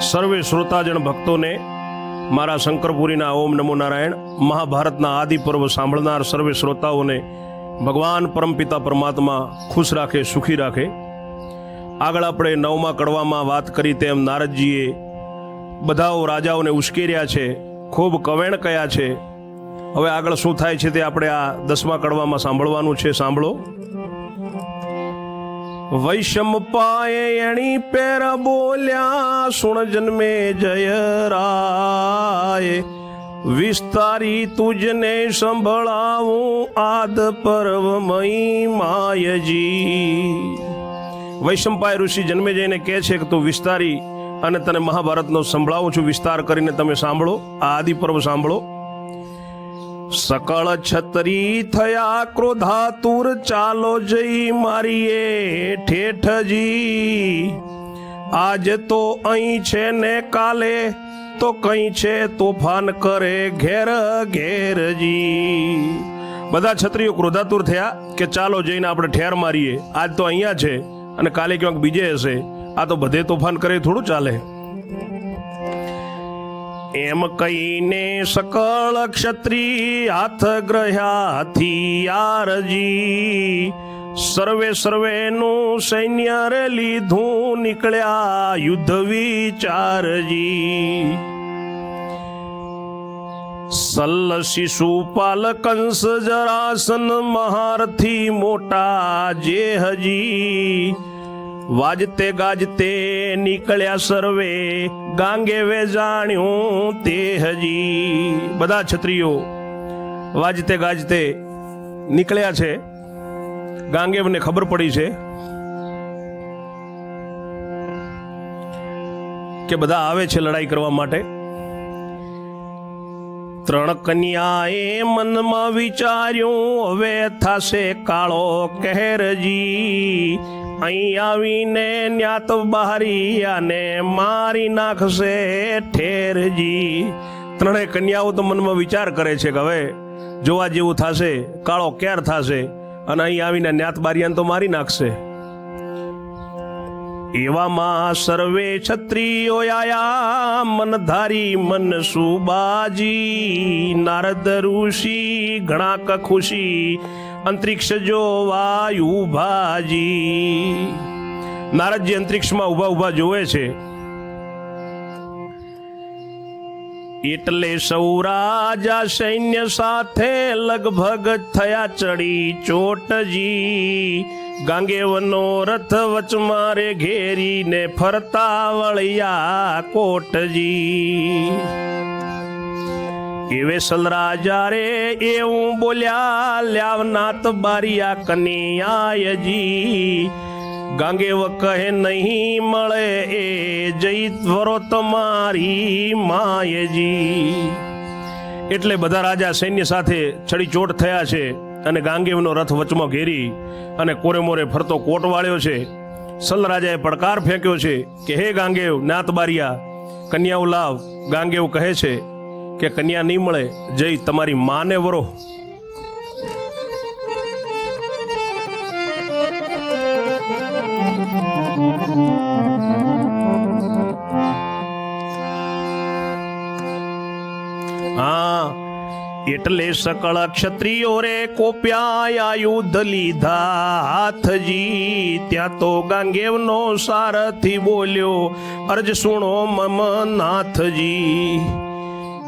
સર્વે શ્રોતાજન ભક્તોને મારા શંકરપુરીના ઓમ નમો નારાયણ મહાભારતના આદિ પર્વ સાંભળનાર સર્વે શ્રોતાઓને ભગવાન પરમપિતા પરમાત્મા ખુશ રાખે, સુખી રાખે. આગળ આપણે નવમા કડવામાં વાત કરી તેમ નારદજીએ બધાઓ રાજાઓને ઉશ્કેર્યા છે, ખૂબ કવેણ કયા છે. હવે આગળ શું થાય છે તે આપણે આ દસમા કડવામાં સાંભળવાનું છે, સાંભળો. વૈષમ પાએ એણી પેર બોલ્યા, સુણ જન્મે જય રાય. વિસ્તારી તુજને સંભળાવું આદ પર્વ મહી માયજી વૈશંપાય ઋષિ જન્મે જઈને કહે છે કે, તું વિસ્તારી અને તને મહાભારતનો સંભળાવું છું. વિસ્તાર કરીને તમે સાંભળો, આ આદિ પર્વ સાંભળો. સકળ છતરી થયા ક્રોધાતુર ચાલો જઈ મારીએ ઠેઠજી આજ તો અહીં છે ને કાલે તો કઈ છે તોફાન કરે ઘેર ઘેરજી બધા છત્રીઓ ક્રોધાતુર થયા કે ચાલો જઈને આપણે ઠેર મારીએ. આજ તો અહીંયા છે અને કાલે ક્યાંક બીજે હશે. આ તો બધે તોફાન કરે, થોડું ચાલે. એમ કહીને સકળ ક્ષત્રિય હાથ ગ્રહ્યા હથિયારજી સર્વે સર્વેનું સૈન્ય રે લીધું નીકળ્યા યુદ્ધ વિચારજી. સલ્લ શિશુપાલ કંસ જરાસન મહારથી મોટા જે હજી. વાજતે ગાજતે નીકળ્યા સર્વે, ગાંગે વે જાણ્યું તે હજી. બધા છત્રીઓ વાજતે ગાજતે નીકળ્યા છે. ગાંગેવને ખબર પડી છે કે બધા આવે છે લડાઈ કરવા માટે. ત્રણ કન્યાએ મનમાં વિચાર્યું, હવે થશે કાળો કહેરજી. અહીં આવીને ન્યા તો બહારી બહારિયાને મારી નાખશે ઠેરજી. ત્રણેય કન્યાઓ તો મનમાં વિચાર કરે છે કે હવે જોવા જેવું થશે, કાળો ક્યાર થશે અને અહીં આવીને ન્યાત બારિયાન તો મારી નાખશે. એવામાં સર્વે ક્ષત્રિયો આયા મન ધારી મન સુબાજી, નારદ ઋષિ ઘણા ખુશી અંતરિક્ષ જો વાયુ નારદજી અંતરિક્ષમાં ઊભા ઊભા જોવે છે, એટલે સૌરાજા સૈન્ય સાથે લગભગ થયા ચડી ચોટજી. ગાંગેવનો રથ વચ મારે ઘેરીને ફરતા વળિયા કોટજી. એવે સલરાજા રે, એવું બોલ્યા, લ્યાવનાથ બારિયા કનિયાયજી ગાંગેવ કહે નહીં મળે એ જઈ ત્વરો તમારી માયજી એટલે બધા રાજા સૈન્ય સાથે છડી ચોટ થયા છે અને ગાંગેવનો રથ વચમાં ઘેરી અને કોરે મોરે ફરતો કોટ વાળ્યો છે. સલરાજાએ પડકાર ફેંક્યો છે કે, હે ગાંગેવ નાતબારિયા કન્યાઓ લાવ. ગાંગેવ કહે છે કે કન્યા નહીં મળે જઈ તમારી માને વરો. એટલે સકળ ક્ષત્રિયો રે કોપ્યા યુદ્ધ લીધા, હાથજી, ત્યાં તો ગાંગેવનો સારથી બોલ્યો, અર્જ સુણો મમ નાથજી.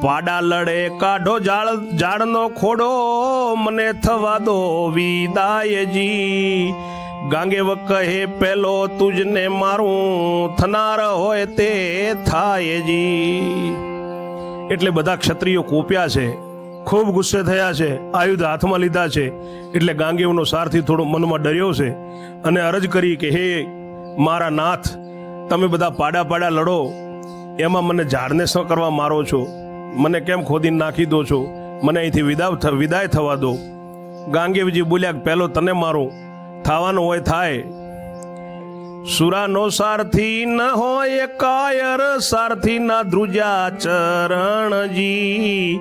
પાડા લડે કાઢો ઝાડ ઝાડનો ખોડો, મને થવા દો વિદાયજી. ગાંગેવ કહે, પેલો તુજને મારું, થનાર હોય તે થાયજી. એટલે બધા ક્ષત્રિયો કોપ્યા છે, ખૂબ ગુસ્સે થયા છે, આયુધ હાથમાં લીધા છે, એટલે ગાંગેવનો સારથી થોડો મનમાં ડર્યો છે અને અરજ કરી કે, હે મારા નાથ, તમે બધા પાડા પાડા લડો, એમાં મને ઝાડને શું કરવા મારો છો. મને કેમ ખોદીને નાખી દો છો? મને અહીંથી વિદા વિદાય થવા દો. ગાંગેવજી બોલ્યા કે પહેલો તને મારું. થવાનું હોય થાય. સુરાનો સારથી ન હોય કાયર, સારથી ના ધ્રુજા ચરણજી.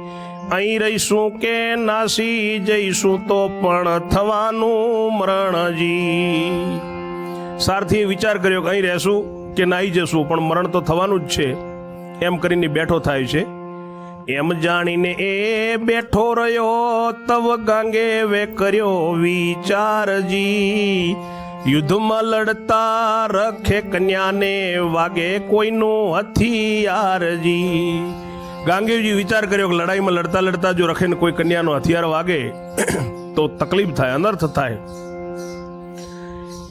અહીં રહીશું કે નાસી, જઈશું તો પણ થવાનું મરણજી. સારથીએ વિચાર કર્યો કે અહીં રહેશું કે નાહી જશું, પણ મરણ તો થવાનું જ છે. એમ કરીને બેઠો થાય છે. એમ જાણીને એ બેઠો રહ્યો, તવ ગાંગે વે કર્યો વિચારજી. યુદ્ધમાં લડતા રખે કન્યાને વાગે કોઈનું હથિયારજી. ગાંગેવજી વિચાર કર્યો કે લડાઈમાં લડતા લડતા જો રખે ને કોઈ કન્યાનો હથિયાર વાગે, તો તકલીફ થાય, અનર્થ થાય.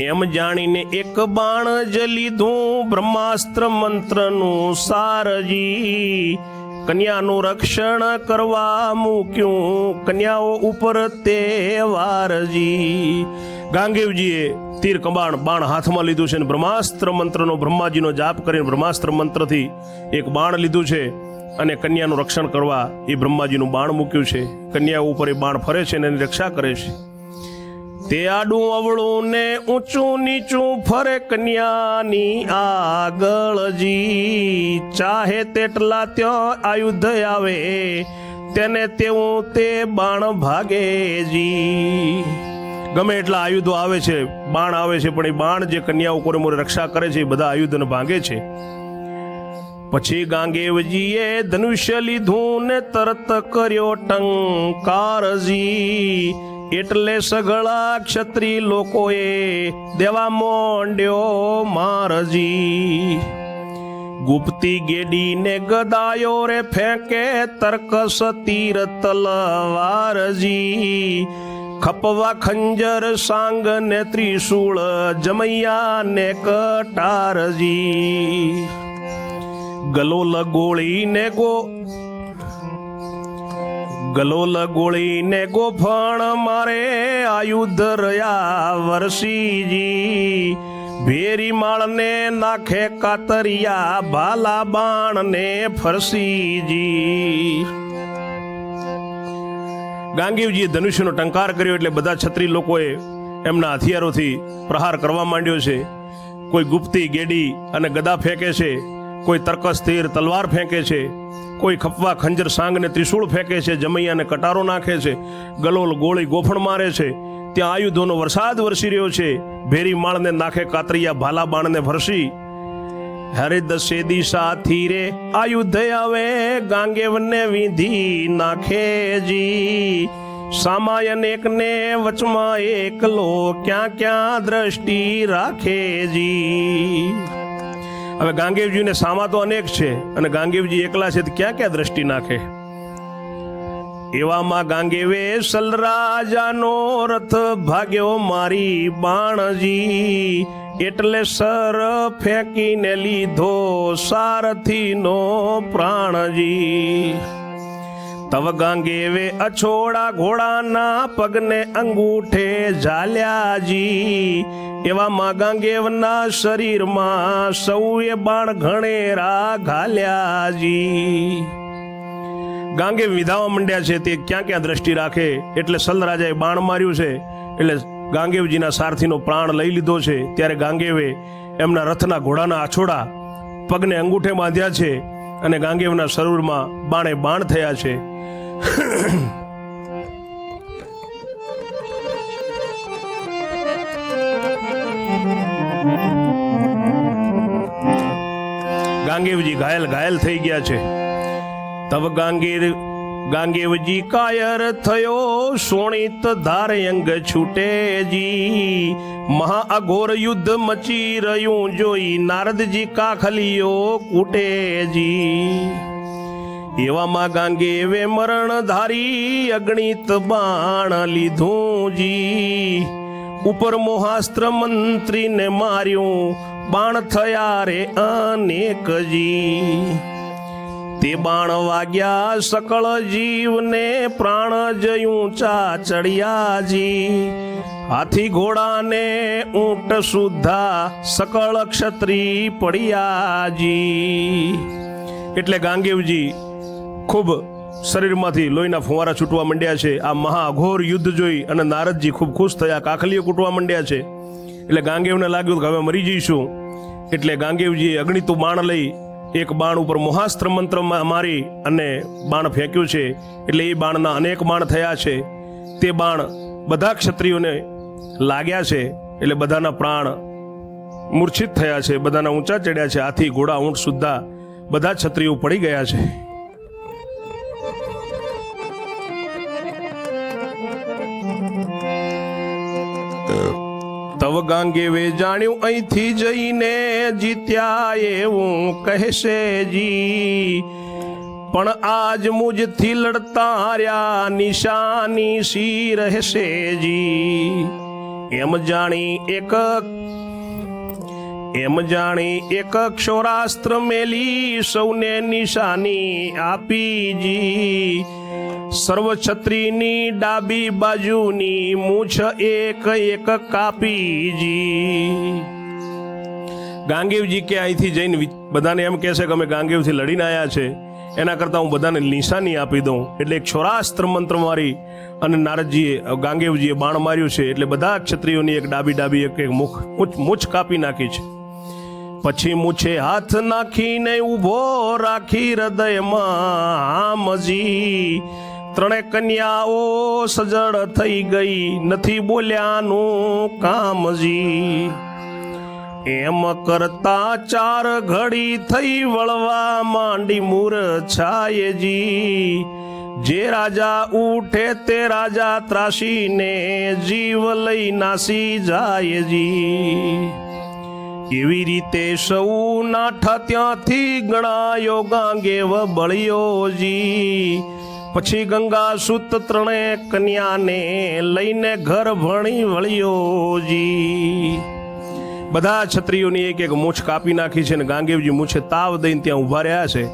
એમ જાણીને એક બાણ જ લીધું બ્રહ્માસ્ત્ર મંત્રનું સારજી. કન્યાનું રક્ષણ કરવા મૂક્યું. કન્યાઓ ઉપર તે વારજી. ગાંગેવજીએ તીર કબાણ બાણ હાથમાં લીધું છે અને બ્રહ્માસ્ત્ર મંત્રનો બ્રહ્માજીનો જાપ કરીને બ્રહ્માસ્ત્ર મંત્રથી એક બાણ લીધું છે અને કન્યાનું રક્ષણ કરવા એ બ્રહ્માજીનું બાણ મૂક્યું છે. કન્યા ઉપર એ બાણ ફરે છે અને એની રક્ષા કરે છે. તે આડું અવળું ને ઊંચું નીચું ફરે કન્યાની આગળજી ચાહે તેટલા ત્યાં આયુધ આવે, તેને તેવું તે બાણ ભાગેજી ગમે એટલા આયુધો આવે છે, બાણ આવે છે, પણ એ બાણ જે કન્યા ઉપર મોરે રક્ષા કરે છે, એ બધા આયુધને ભાંગે છે. પછી ગાંગેવજીએ ધનુષ્ય લીધું ને તરત કર્યો ટંકારજી એટલે સગળા ક્ષત્રિય લોકોએ દેવા મોંડ્યો મારજી. ગુપ્તી ગેડીને ગદાયો રે ફેંકે તર્કસ તીર તલવારજી. ખપવા ખંજર સાંગ ને ત્રિશુળ જમૈયા ને કટારજી. ગલોલ ગોળી ને ગો ગલોલ ગોળીને ગોફણ મારે આયુધ રહ્યા વરસીજી ભેરી માળને નાખે કાતરિયા ભાલા બાણને ફરસીજી. ગાંગીવજીએ ધનુષ્યનો ટંકાર કર્યો એટલે બધા છત્રી લોકોએ એમના હથિયારોથી પ્રહાર કરવા માંડ્યો છે. કોઈ ગુપ્તી, ગેડી અને ગદા ફેંકે છે. કોઈ તર્કસ તીર તલવાર ફેંકે છે, કોઈ ખપવા ખંજર સાંગને ત્રિશૂળ ફેંકે છે, જમૈયાને કટારો નાખે છે, ગલોલ ગોળી ગોફણ મારે છે, ત્યાં આયુધોનો વરસાદ વરસી રહ્યો છે, ભેરી માળને નાખે કાતરિયા ભાલા બાણને ભરસી. હરે દસે દિશા રે, આયુધ આવે, ગાંગેવને નાખે નાખેજી સામાયન એકને વચમાં એકલો ક્યાં ક્યાં દ્રષ્ટિ રાખેજી હવે ગાંગેવજીને સામા તો અનેક છે અને ગાંગેવજી એકલા છે ક્યાં ક્યાં દ્રષ્ટિ નાખે? એવામાં ગાંગેવે સલરાજાનો રથ ભાગ્યો મારી બાણજી. એટલે સર ફેંકીને લીધો સારથીનો પ્રાણજી. તવ ગાંગેવે અછોડા ઘોડાના પગને અંગૂઠે ઝાલ્યાજી. એવામાં ગાંગેવના શરીરમાં સૌએ બાણ ઘણેરા ઘાલ્યાજી ગાંગે વિધાવા મંડ્યા છે તે ક્યાં ક્યાં દ્રષ્ટિ રાખે? એટલે સલરાજાએ બાણ માર્યું છે. એટલે ગાંગેવજીના સારથીનો પ્રાણ લઈ લીધો છે. ત્યારે ગાંગેવે એમના રથના ઘોડાના આછોડા પગને અંગૂઠે બાંધ્યા છે અને ગાંગેવના શરીરમાં બાણે બાણ થયા છે. ગાંગેવજી ઘાયલ ઘાયલ થઈ ગયા છે. તબ ગાંગીર, ગાંગેવજી કાયર થયો સોણિત ધારયંગ છૂટેજી મહા અઘોર યુદ્ધ મચી રહ્યું, જોઈ નારદજી કાખલીઓ કૂટેજી એવામાં ગાંગેવે મરણ ધારી અગણિત બાણ લીધું જી. ઉપર મોહાસ્ત્ર મંત્રીને માર્યું બાણ થયા રે અનેકજી. તે બાણ વાગ્યા સકળ જીવને પ્રાણ જયું ચાચડિયાજી હાથી ઘોડાને ઊંટ સુધા સકળ ક્ષત્રી પડિયાજી. એટલે ગાંગેવજી ખૂબ શરીરમાંથી લોહીના ફુવારા છૂટવા માંડ્યા છે. આ મહાઘોર યુદ્ધ જોઈ અને નારદજી ખૂબ ખુશ થયા. કાખલીઓ કૂટવા માંડ્યા છે. એટલે ગાંગેવને લાગ્યું કે હવે મરી જઈશું. એટલે ગાંગેવજીએ અગણિતું બાણ લઈ એક બાણ ઉપર મોહાસ્ત્ર મંત્ર મારી અને બાણ ફેંક્યું છે. એટલે એ બાણના અનેક બાણ થયા છે. તે બાણ બધા ક્ષત્રિયોને લાગ્યા છે. એટલે બધાના પ્રાણ મૂર્છિત થયા છે. બધાના ઊંચા ચડ્યા છે. હાથી ઘોડા ઊંટ સુદ્ધા બધા ક્ષત્રિયો પડી ગયા છે. તવ ગાંગેવે જાણ્યું, અહીંથી જઈને જીત્યા એવું કહેશે જી. પણ આજ મુજથી લડતા રહ્યા નિશાની સી રહેશે જી. એમ જાણી એક એમ જાણી એક ક્ષોરાસ્ત્ર મેલી સૌને નિશાની આપી જી. સર્વ છત્રીની ડાબી બાજુની મૂછ એક એક કાપીજી. ગાંગેવજી કે અહીંથી જઈને બધાને એમ કહેશે કે અમે ગાંગેવથી લડીને આવ્યા છે. એના કરતાં હું બધાને નિશાની આપી દઉં. એટલે એક છોરાસ્ત્ર મંત્ર મારી અને નારદજીએ ગાંગેવજીએ બાણ માર્યું છે. એટલે બધા ક્ષત્રિયોની એક ડાબી ડાબી એક એક મુખ મૂછ- કાપી નાખી છે. પછી મૂછે હાથ નાખીને ઊભો રાખી હૃદયમાં આમજી. ત્રણે કન્યાઓ સજળ થઈ ગઈ, નથી બોલ્યાનું કામજી એમ કરતા ચાર ઘડી થઈ વળવા માંડી મૂર્છાયજી જે. રાજા ઉઠે તે રાજા ત્રાસીને જીવ લઈ નાસી જાયજી એવી રીતે સૌ નાઠા ત્યાંથી ગણાયો ગાંગે ગાંગેવ બળિયોજી પછી ગંગા સુત ત્રણે કન્યાને લઈને ઘર ભણી વળિયોજી બધા છત્રીઓની એક એક મૂછ કાપી નાખી છે ને ગાંગેવજી મૂછે તાવ દઈને ત્યાં ઊભા રહ્યા છે.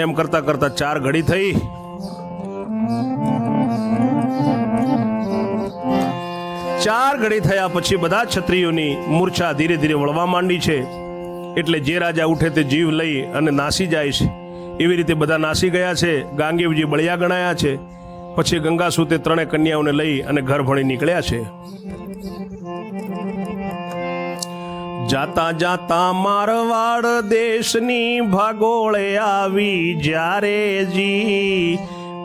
એમ કરતા કરતા ચાર ઘડી થઈ. ચાર ઘડી થયા પછી બધા છત્રીઓની મૂર્છા ધીરે ધીરે વળવા માંડી છે. એટલે જે રાજા ઉઠે તે જીવ લઈ અને નાસી જાય છે. એવી રીતે બધા નાસી ગયા છે, ગાંગેવજી બળિયા ગણાયા છે. પછી ગંગા સુતે ત્રણે કન્યાઓને લઈ અને ઘર ભણી નીકળ્યા છે. જાતા જાતા મારવાડ દેશની ભાગોળે આવી જ્યારે જી.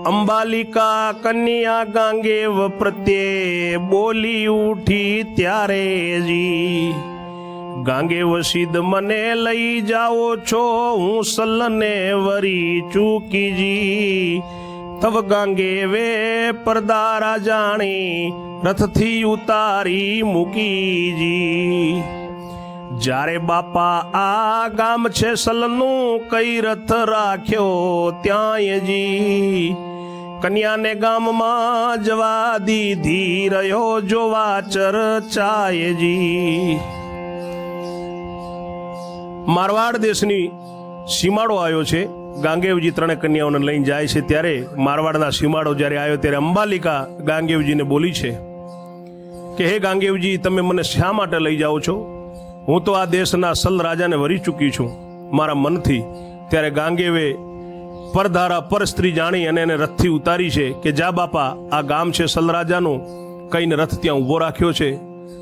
અંબાલિકા કન્યા ગાંગેવ પ્રત્યે બોલી ઉઠી ત્યારે જી. ગાંગેવ વસીદ મને લઈ જાઓ છો, હું સલને વરી ચૂકીજી. તવ ગાંગેવે પરદા રાજાણી, રથથી ઉતારી મૂકીજી. જ્યારે બાપા આ ગામ છે સલનું, કઈ રથ રાખ્યો ત્યાં જી. કન્યાને ગામમાં જવા દીધી, રહ્યો જોવા ચર્ચાયજી મારવાડ દેશની સીમાડો આવ્યો છે. ગાંગેવજી ત્રણે કન્યાઓને લઈને જાય છે ત્યારે મારવાડના સીમાડો જ્યારે આવ્યો ત્યારે અંબાલિકા ગાંગેવજીને બોલી છે કે, હે ગાંગેવજી, તમે મને શા માટે લઈ જાઓ છો? હું તો આ દેશના સલ રાજાને વરી ચૂકી છું. મારા મનથી ત્યારે ગાંગેવે પરધારા પર સ્ત્રી જાણી અને એને રથથી ઉતારી છે કે, જા બાપા, આ ગામ છે સલ રાજાનું. કઈને રથ ત્યાં ઊભો રાખ્યો છે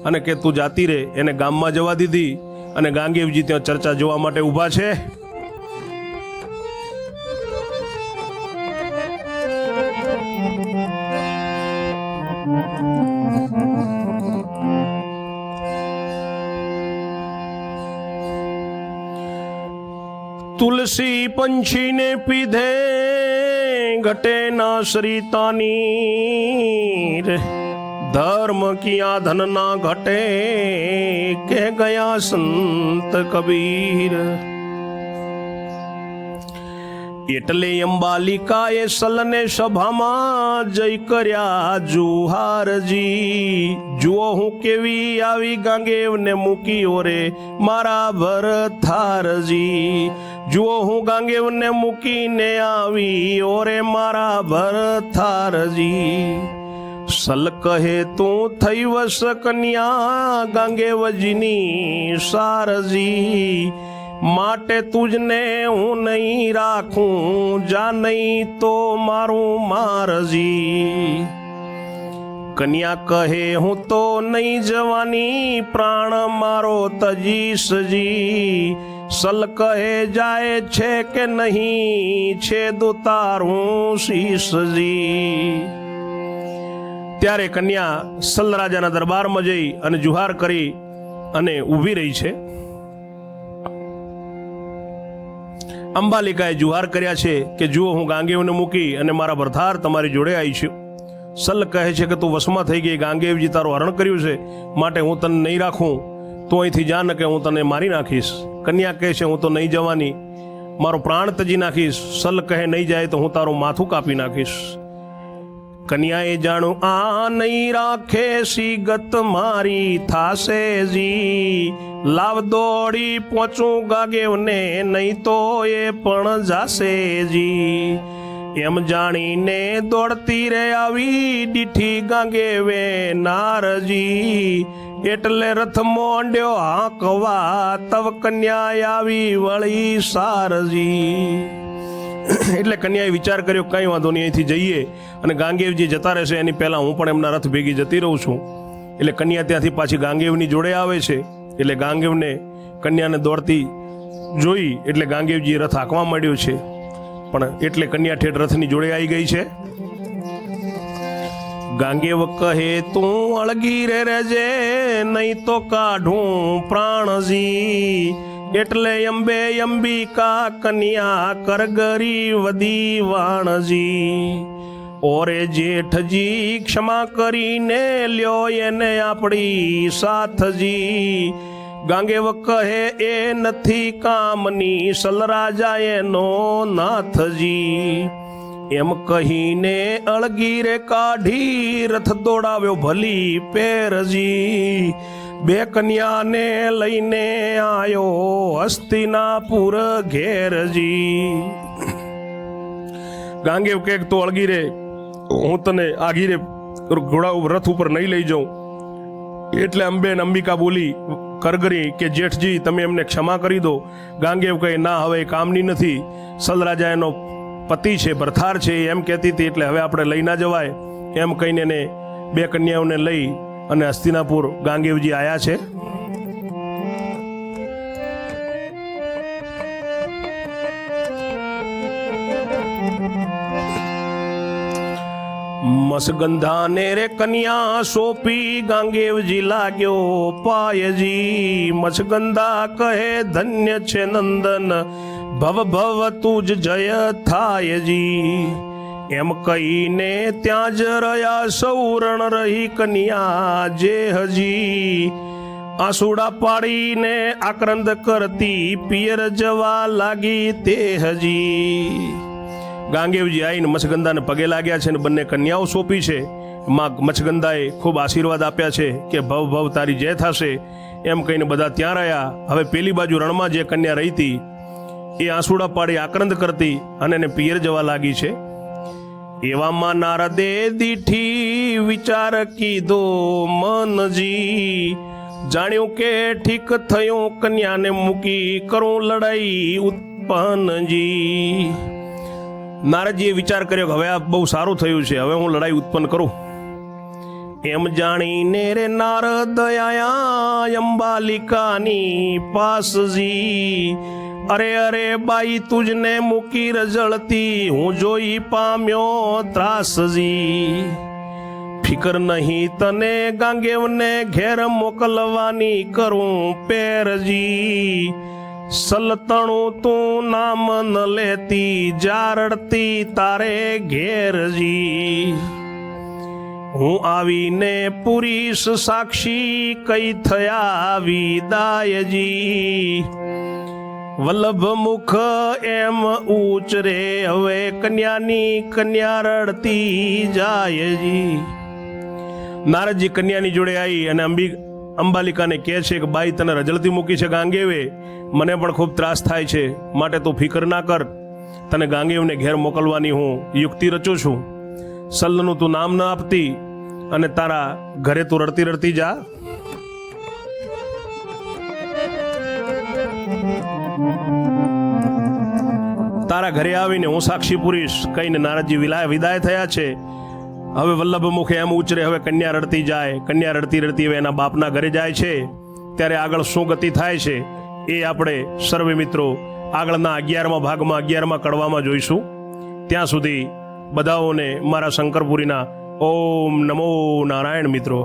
અને કે તું જાતી રે એને ગામમાં જવા દીધી. અને ગાંગેવજી ત્યાં ચર્ચા જોવા માટે ઊભા છે. તુલસી પંછીને પીધે ઘટે ના સરિતાની ધર્મ કિયા ધન ના ઘટે કે ગયા સંત કબીર? એટલે અંબાલિકાએ સલને સભામાં જય કર્યા જુહારજી જુઓ હું કેવી આવી ગાંગેવને મૂકી ઓરે મારા ભરથારજી જુઓ હું ગાંગેવને મૂકીને આવી, ઓરે મારા ભરથારજી સલ કહે તું થઈ વસ કન્યા ગાંગેવજીની સારજી. માટે તુજને હું નહીં રાખું, જા નહીં તો મારું મારજી. કન્યા કહે, હું તો નહીં જવાની, પ્રાણ મારો તજીશજી સલ કહે જાય છે કે નહીં છે દુતારું શીશજી ત્યારે કન્યા સલ રાજાના દરબારમાં જઈ અને જુહાર કરી અને ઊભી રહી છે. અંબાલિકાએ જુહાર કર્યા છે કે, જુઓ, હું ગાંગેવને મૂકી અને મારા ભરથાર તમારી જોડે આવી છું. સલ કહે છે કે, તું વસમાં થઈ ગઈ ગાંગેવજી તારું હરણ કર્યું છે. માટે હું તને નહીં રાખું. તો અહીંથી જા ન કે હું તને મારી નાખીશ. કન્યા કહે છે, હું તો નહીં જવાની. મારો પ્રાણ તજી નાખીશ. સલ કહે નહીં જાય તો હું તારું માથું કાપી નાખીશ. કન્યાએ જાણું, આ નહીં રાખે ગત મારી, થાશે જી. લાવ દોડી પહોંચું ગાગેવને, નહીં તો એ પણ જાશે જી. એમ જાણીને દોડતી રે આવી દીઠી ગાંગેવે નારજી. એટલે રથ મોંડ્યો હાંકવા, તવ કન્યા આવી વળી સારજી. એટલે કન્યાએ વિચાર કર્યો, કંઈ વાંધો નહીં, અહીંથી જઈએ અને ગાંગેવજી જતા રહેશે. એની પહેલાં હું પણ એમના રથ ભેગી જતી રહું છું. એટલે કન્યા ત્યાંથી પાછી ગાંગેવની જોડે આવે છે. એટલે ગાંગેવને કન્યાને દોડતી જોઈ એટલે ગાંગેવજી રથ હાંકવા માંડ્યો છે. પણ એટલે કન્યા ઠેઠ રથની જોડે આવી ગઈ છે. ગાંગેવ કહે, તું અળગી રે રેજે નહીં તો કાઢું પ્રાણજી. એટલે અંબે અંબિકા કન્યા કરગરી વદી વાણજી. ઓરે જેઠજી ક્ષમા કરીને લ્યો એને આપણી સાથજી. ગાંગેવ કહે, એ નથી કામની સલરાજા એનો નાથજી. એમ કહીને અળગીરે કાઢી રથ દોડાવ્યો ભલી પેરજી. બે કન્યાને લઈને આયો હસ્તિનાપુર ઘેરજી. ગાંગેવ કે તો અળગી રે. હું તને આગી રે. ઘોડા રથ ઉપર નહીં લઈ જાઉં. એટલે અંબે અંબિકા બોલી, કરગરી કે જેઠજી, તમે એમને ક્ષમા કરી દો. ગાંગેવ કહે, ના, હવે કામની નથી. સલરાજા એનો પતિ છે, ભરથાર છે, એમ કહેતી હતી, એટલે હવે આપણે લઈ ના જવાય. એમ કહીને એને બે કન્યાઓને લઈ અને હસ્તિનાપુર ગાંગેવજી આયા છે. મસગંધાને રે કન્યા સોપી ગાંગેવજી લાગ્યો પાયજી. મસગંધા કહે, ધન્ય છે નંદન, ભવ ભવ તુજ જય થાયજી. એમ કહીને ત્યાં જ રહ્યા સૌરણ રહી કન્યા જે હજી આંસુડા પાડીને આક્રંદ કરતી પિયર જવા લાગી તે હજી. ગાંગેવજી આવીને મચ્છગંધાને પગે લાગ્યા છે ને બંને કન્યાઓ સોંપી છે. માં મચ્છગંધાએ ખૂબ આશીર્વાદ આપ્યા છે કે ભવ ભવ તારી જય થશે. એમ કહીને બધા ત્યાં રહ્યા. હવે પેલી બાજુ રણમાં જે કન્યા રહી હતી એ આંસુડા પાડી આક્રંદ કરતી અને એને પિયર જવા લાગી છે. એવામાં નારદે દીઠી વિચાર કીધો મનજી. જાણ્યું કે ઠીક થયું કન્યાને મૂકી કરું લડાઈ ઉત્પન્નજી નારદજીએ વિચાર કર્યો કે હવે આ બહુ સારું થયું છે, હવે હું લડાઈ ઉત્પન્ન કરું. એમ જાણીને રે નારદ અંબાલિકાની પાસજી. અરે અરે બાઈ, તુજને મૂકી રજળતી હું જોઈ પામ્યો ત્રાસજી. ફિકર નહીં તને ગાંગેવને ઘેર મોકલવાની કરું પેરજી. સલતણું તું નામ ન લેતી, જારડતી તારે ઘેરજી. હું આવીને પુરીશ સાક્ષી, કઈ થયા વિદાયજી. વલ્લભ મુખ એમ ઉચરે હવે કન્યાની કન્યા રડતી જાયજી નારદજી કન્યાની જોડે આવી અને અંબી અંબાલિકાને કહે છે કે, બાઈ, તને રજળતી મૂકી છે ગાંગેવે. મને પણ ખૂબ ત્રાસ થાય છે. માટે તું ફિકર ના કર. તને ગાંગેવને ઘેર મોકલવાની હું યુક્તિ રચું છું. સલ્લનું તું નામ ન આપતી અને તારા ઘરે તું રડતી રડતી જા. તારા ઘરે આવીને હું સાક્ષી પુરીશ કહીને નારદજી વિલાય વિદાય થયા છે. હવે વલ્લભ મુખે એમ ઉચરે, હવે કન્યા રડતી જાય, કન્યા રડતી રડતી હવે એના બાપના ઘરે જાય છે. ત્યારે આગળ શું ગતિ થાય છે, એ આપણે સર્વે મિત્રો આગળના અગિયારમા ભાગમાં, અગિયારમા કડવામાં જોઈશું. ત્યાં સુધી બધાઓને મારા શંકરપુરીના ઓમ નમો નારાયણ મિત્રો.